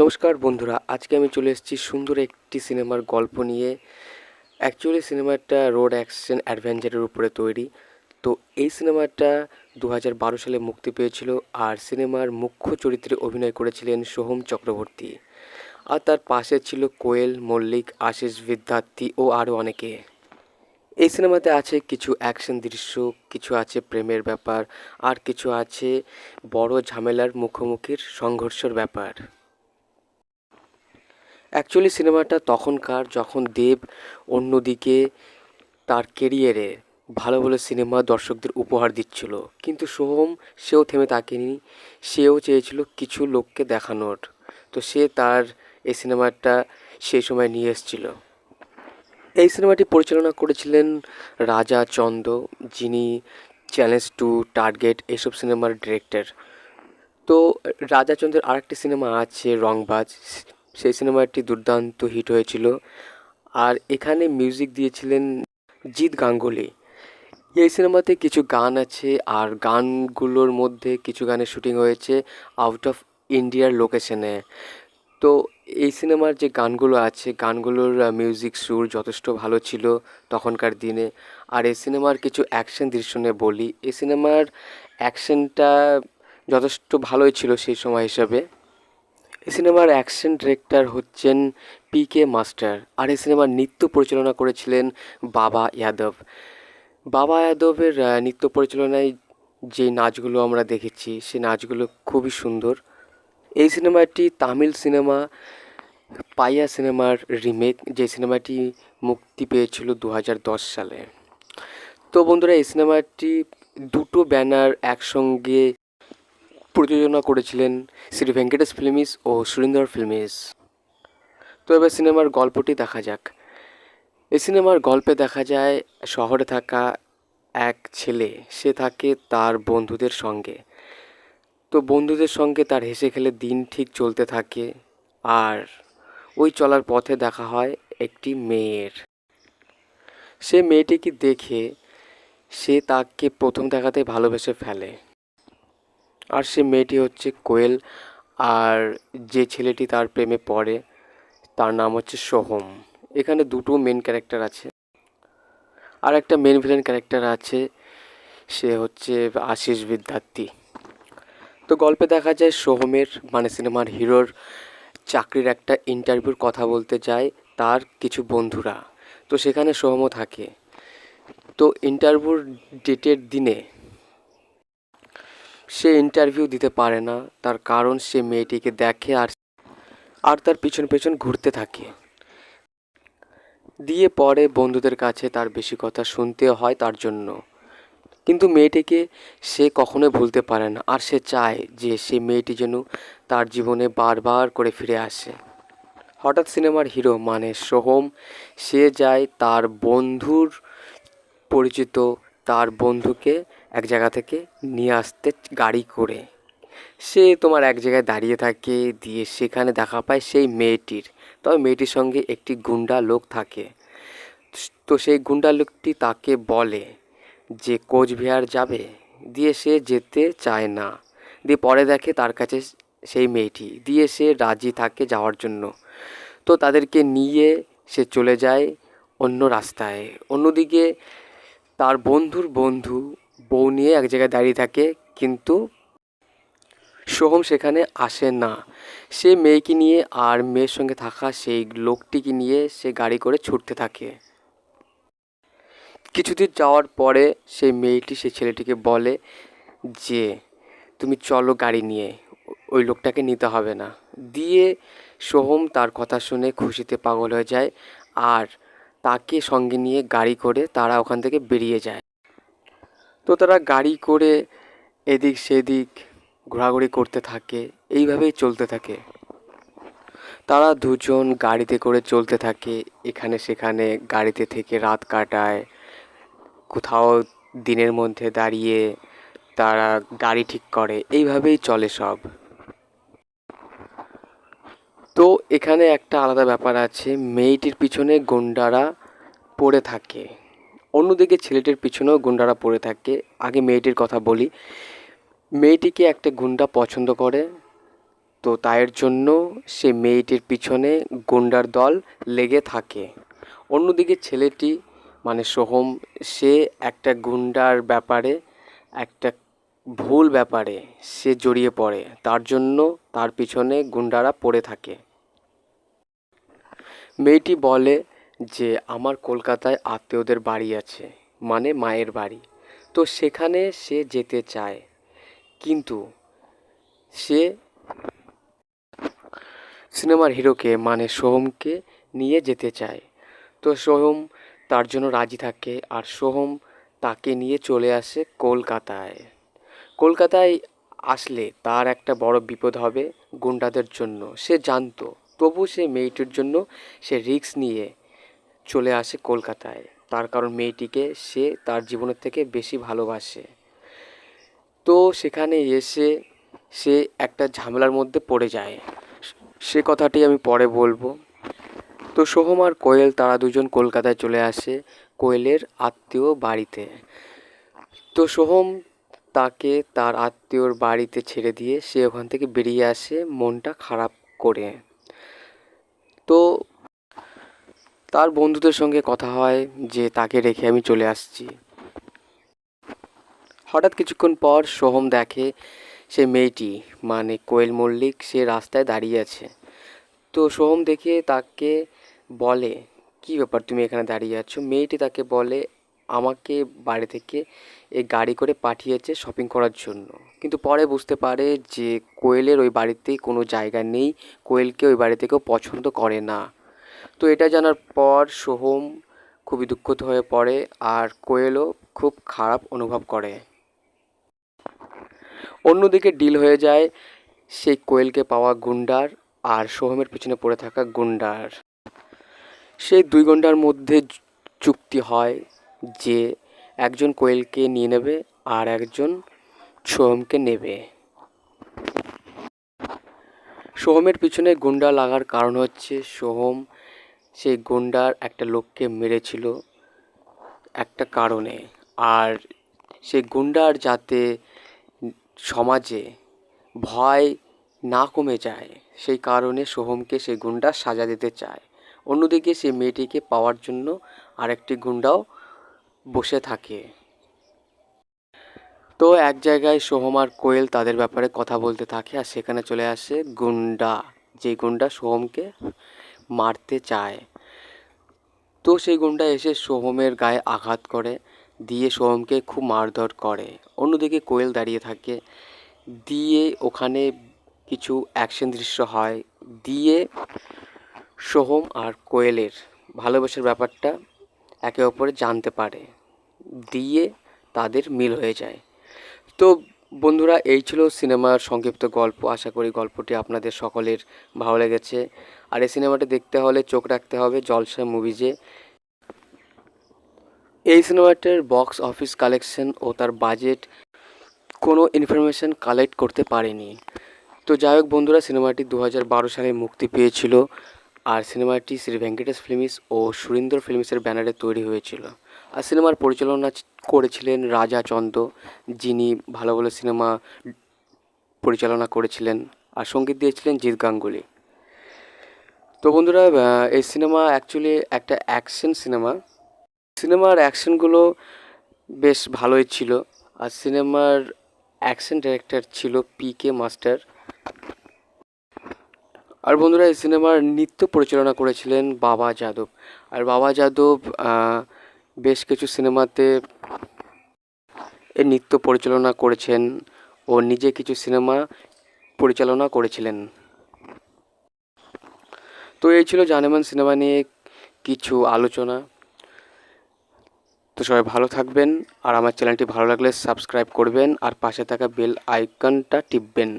নমস্কার বন্ধুরা, আজকে আমি চলে এসেছি সুন্দর একটি সিনেমার গল্প নিয়ে। অ্যাকচুয়ালি সিনেমাটা রোড অ্যাকশন অ্যাডভেঞ্চারের উপরে তৈরি। তো এই সিনেমাটা দু হাজার বারো সালে মুক্তি পেয়েছিল আর সিনেমার মুখ্য চরিত্রে অভিনয় করেছিলেন সোহম চক্রবর্তী। আর তার পাশে ছিল কোয়েল, মল্লিক, আশিস বিদ্যার্থী ও আরও অনেকে। এই সিনেমাতে আছে কিছু অ্যাকশন দৃশ্য, কিছু আছে প্রেমের ব্যাপার, আর কিছু আছে বড় ঝামেলার মুখোমুখির সংঘর্ষের ব্যাপার। অ্যাকচুয়ালি সিনেমাটা তখনকার যখন দেব অন্যদিকে তার কেরিয়ারে ভালো ভালো সিনেমা দর্শকদের উপহার দিচ্ছিল। কিন্তু সোহম, সেও থেমে তাকেনি সেও চেয়েছিল কিছু লোককে দেখানোর। তো সে তার এই সিনেমাটা সেই সময় নিয়ে এসেছিল। এই সিনেমাটি পরিচালনা করেছিলেন রাজা চন্দ, যিনি চ্যালেঞ্জ টু টার্গেট এইসব সিনেমার ডিরেক্টর তো রাজা চন্দ্রের আরেকটি সিনেমা আছে রংবাজ সেই সিনেমাটি দুর্দান্ত হিট হয়েছিল। আর এখানে মিউজিক দিয়েছিলেন জিৎ গাঙ্গুলি। এই সিনেমাতে কিছু গান আছে আর গানগুলোর মধ্যে কিছু গানের শুটিং হয়েছে আউট অফ ইন্ডিয়ার লোকেশনে তো এই সিনেমার যে গানগুলো আছে, গানগুলোর মিউজিক সুর যথেষ্ট ভালো ছিল তখনকার দিনে। আর এই সিনেমার কিছু অ্যাকশন দৃশ্য নিয়ে বলি। এই সিনেমার অ্যাকশনটা যথেষ্ট ভালোই ছিল সেই সময় হিসাবে। এই সিনেমার অ্যাকশন ডিরেক্টর হচ্ছেন পি কে মাস্টার আর এই সিনেমার নৃত্য পরিচালনা করেছিলেন বাবা যাদব বাবা যাদবের নৃত্য পরিচালনায় যে নাচগুলো আমরা দেখেছি সেই নাচগুলো খুবই সুন্দর। এই সিনেমাটি তামিল সিনেমা, পাইয়া সিনেমার রিমেক, যে সিনেমাটি মুক্তি পেয়েছিল দু হাজার দশ সালে। তো বন্ধুরা, এই সিনেমাটি দুটো ব্যানার একসঙ্গে প্রযোজনা করেছিলেন শ্রী ভেঙ্কটেশ ফিল্মিস ও সুরিন্দর ফিল্মিস। তো এবার সিনেমার গল্পটি দেখা যাক। এই সিনেমার গল্পে দেখা যায়, শহরে থাকা এক ছেলে, সে থাকে তার বন্ধুদের সঙ্গে। তো বন্ধুদের সঙ্গে তার হেসে খেলে দিন ঠিক চলতে থাকে আর ওই চলার পথে দেখা হয় একটি মেয়ের। সে মেয়েটিকে দেখে সে তাকে প্রথম দেখাতে ভালোবেসে ফেলে। আর সে মেয়েটি হচ্ছে কোয়েল, আর যে ছেলেটি তার প্রেমে পড়ে, তার নাম হচ্ছে সোহম। এখানে দুটো মেন ক্যারেক্টার আছে। আর একটা মেন ভিলেন ক্যারেক্টার আছে, সে হচ্ছে আশিস বিদ্যার্থী। তো গল্পে দেখা যায় সোহমের মানে সিনেমার হিরোর চাকরির একটা ইন্টারভিউর কথা বলতে যায় তার কিছু বন্ধুরা। তো সেখানে সোহমও থাকে। তো ইন্টারভিউর ডেটের দিনে সে ইন্টারভিউ দিতে পারে না। তার কারণ সে মেয়েটিকে দেখে আর আর তার পিছন পেছন ঘুরতে থাকে। দিয়ে পরে বন্ধুদের কাছে তার বেশি কথা শুনতে হয় তার জন্য। কিন্তু মেয়েটিকে সে কখনোই ভুলতে পারে না। আর সে চায় যে সে মেয়েটি যেন তার জীবনে বারবার করে ফিরে আসে। হঠাৎ সিনেমার হিরো মানে সোহম, সে যায় তার বন্ধুর পরিচিত, তার বন্ধুকে এক জায়গা থেকে নিয়ে আসতে গাড়ি করে। সে তোমার এক জায়গায় দাঁড়িয়ে থাকে, দিয়ে সেখানে দেখা পায় সেই মেয়েটির। তবে মেয়েটির সঙ্গে একটি গুন্ডা লোক থাকে। তো সেই গুন্ডা লোকটি তাকে বলে যে, কোচবিহার যাবে? দিয়ে সে যেতে চায় না। দিয়ে পরে দেখে তার কাছে সেই মেয়েটি। দিয়ে সে রাজি থাকে যাওয়ার জন্য। তো তাদেরকে নিয়ে সে চলে যায় অন্য রাস্তায়। অন্যদিকে তার বন্ধুর বন্ধু বউ নিয়ে এক জায়গায় দাঁড়িয়ে থাকে, কিন্তু সোহম সেখানে আসে না। সে মেয়েকে নিয়ে আর মেয়ের সঙ্গে থাকা সেই লোকটিকে নিয়ে সে গাড়ি করে ছুটতে থাকে। কিছুদিন যাওয়ার পরে সেই মেয়েটি সেই ছেলেটিকে বলে যে, তুমি চলো গাড়ি নিয়ে, ওই লোকটাকে নিতে হবে না। দিয়ে সোহম তার কথা শুনে খুশিতে পাগল হয়ে যায় আর তাকে সঙ্গে নিয়ে গাড়ি করে তারা ওখান থেকে বেরিয়ে যায়। তো তারা গাড়ি করে এদিক সেদিক ঘোরাঘুরি করতে থাকে, এইভাবেই চলতে থাকে। তারা দুজন গাড়িতে করে চলতে থাকে, এখানে সেখানে গাড়িতে থেকে রাত কাটায়, কোথাও দিনের মধ্যে দাঁড়িয়ে তারা গাড়ি ঠিক করে, এইভাবেই চলে সব। তো এখানে একটা আলাদা ব্যাপার আছে, মেয়েটির পিছনে গুন্ডারা পড়ে থাকে। অন্যদিকে ছেলেটির পিছনেও গুন্ডারা পড়ে থাকে। আগে মেয়েটির কথা বলি। মেয়েটিকে একটা গুন্ডা পছন্দ করে। তো তাইয়ের জন্য সে মেয়েটির পিছনে গুন্ডার দল লেগে থাকে। অন্যদিকে ছেলেটি মানে সোহম, সে একটা গুন্ডার ব্যাপারে, একটা ভুল ব্যাপারে সে জড়িয়ে পড়ে। তার জন্য তার পিছনে গুন্ডারা পড়ে থাকে। মেয়েটি বলে যে আমার কলকাতায় আত্মীয়দের বাড়ি আছে মানে মায়ের বাড়ি। তো সেখানে সে যেতে চায়। কিন্তু সে সিনেমার হিরোকে মানে সোহমকে নিয়ে যেতে চায়। তো সোহম তার জন্য রাজি থাকে আর সোহম তাকে নিয়ে চলে আসে কলকাতায়। কলকাতায় আসলে তার একটা বড় বিপদ হবে গুন্ডাদের জন্য। সে জানতো তবু সে মেয়েটির জন্য সে রিস্ক নিয়ে চলে আসে কলকাতায়। তার কারণ মেয়েটিকে সে তার জীবনের থেকে বেশি ভালোবাসে। তো সেখানে এসে সে একটা ঝামেলার মধ্যে পড়ে যায়। সে কথাটি আমি পরে বলব। তো সোহম আর কোয়েল, তারা দুজন কলকাতায় চলে আসে কোয়েলের আত্মীয় বাড়িতে। তো সোহম তাকে তার আত্মীয়র বাড়িতে ছেড়ে দিয়ে সে ওখান থেকে বেরিয়ে আসে, মনটা খারাপ করে। তো তার বন্ধুদের সঙ্গে কথা হয় যে তাকে রেখে আমি চলে আসছি। হঠাৎ কিছুক্ষণ পর সোহম দেখে সে মেয়েটি মানে কোয়েল মল্লিক, সে রাস্তায় দাঁড়িয়ে আছে। তো সোহম দেখে তাকে বলে, কী ব্যাপার তুমি এখানে দাঁড়িয়ে আছো? মেয়েটি তাকে বলে, আমাকে বাড়ি থেকে এই গাড়ি করে পাঠিয়েছে শপিং করার জন্য। কিন্তু পরে বুঝতে পারে যে কোয়েলের ওই বাড়িতে কোনো জায়গা নেই। কোয়েলকে ওই বাড়িতে কেউ পছন্দ করে না। তো এটা জানার পর সোহম খুবই দুঃখিত হয়ে পড়ে আর কোয়েলও খুব খারাপ অনুভব করে। অন্যদিকে ডিল হয়ে যায় সেই কোয়েলকে পাওয়া গুন্ডার আর সোহমের পিছনে পড়ে থাকা গুন্ডার সেই দুই গুন্ডার মধ্যে চুক্তি হয় যে একজন কোয়েলকে নিয়ে নেবে আর একজন সোহমকে নেবে। সোহমের পিছনে গুন্ডা লাগার কারণ হচ্ছে সোহম সেই গুন্ডার একটা লোককে মেরেছিল একটা কারণে। আর সেই গুন্ডার যাতে সমাজে ভয় না কমে যায়, সেই কারণে সোহমকে সেই গুন্ডা সাজা দিতে চায়। অন্যদিকে সেই মেয়েটিকে পাওয়ার জন্য আরেকটি গুন্ডাও বসে থাকে। তো এক জায়গায় সোহম আর কোয়েল তাদের ব্যাপারে কথা বলতে থাকে আর সেখানে চলে আসে গুন্ডা। যে গুন্ডা সোহমকে মারতে চায়। তো সেই গুন্ডা এসে সোহমের গায়ে আঘাত করে, দিয়ে সোহমকে খুব মারধর করে। অন্যদিকে কোয়েল দাঁড়িয়ে থাকে, দিয়ে ওখানে কিছু অ্যাকশন দৃশ্য হয়। দিয়ে সোহম আর কোয়েলের ভালোবাসার ব্যাপারটা একে অপরে জানতে পারে। দিয়ে তাদের মিল হয়ে যায়। তো বন্ধুরা, এই ছিল সিনেমার সংক্ষিপ্ত গল্প। আশা করি গল্পটি আপনাদের সকলের ভালো লেগেছে। আর এই সিনেমাটি দেখতে হলে চোখ রাখতে হবে জলসা মুভিজে এই সিনেমাটির বক্স অফিস কালেকশন ও তার বাজেট কোনো ইনফরমেশন কালেক্ট করতে পারেনি। তো যাই হোক বন্ধুরা, সিনেমাটি দু হাজার বারো সালে মুক্তি পেয়েছিল আর সিনেমাটি শ্রী ভেঙ্কটেশ ফিল্মস ও সুরিন্দর ফিল্মসের ব্যানারে তৈরি হয়েছিল। আর সিনেমার পরিচালনা করেছিলেন রাজা চন্দ, যিনি ভালো ভালো সিনেমা পরিচালনা করেছিলেন আর সংগীত দিয়েছিলেন জিৎ গাঙ্গুলি। তো বন্ধুরা এই সিনেমা অ্যাকচুয়ালি একটা অ্যাকশন সিনেমা সিনেমার অ্যাকশনগুলো বেশ ভালোই ছিল। আর সিনেমার অ্যাকশন ডাইরেক্টর ছিল পি কে মাস্টার আর বন্ধুরা, এই সিনেমার নৃত্য পরিচালনা করেছিলেন বাবা যাদব। আর বাবা যাদব বেশ কিছু সিনেমাতে এর নৃত্য পরিচালনা করেছেন ও নিজে কিছু সিনেমা পরিচালনা করেছিলেন। তো এই ছিল জানেমান সিনেমা নিয়ে কিছু আলোচনা। তো সবাই ভালো থাকবেন, আর আমার চ্যানেলটি ভালো লাগলে সাবস্ক্রাইব করবেন, আর পাশে থাকা বেল আইকনটা টিপবেন।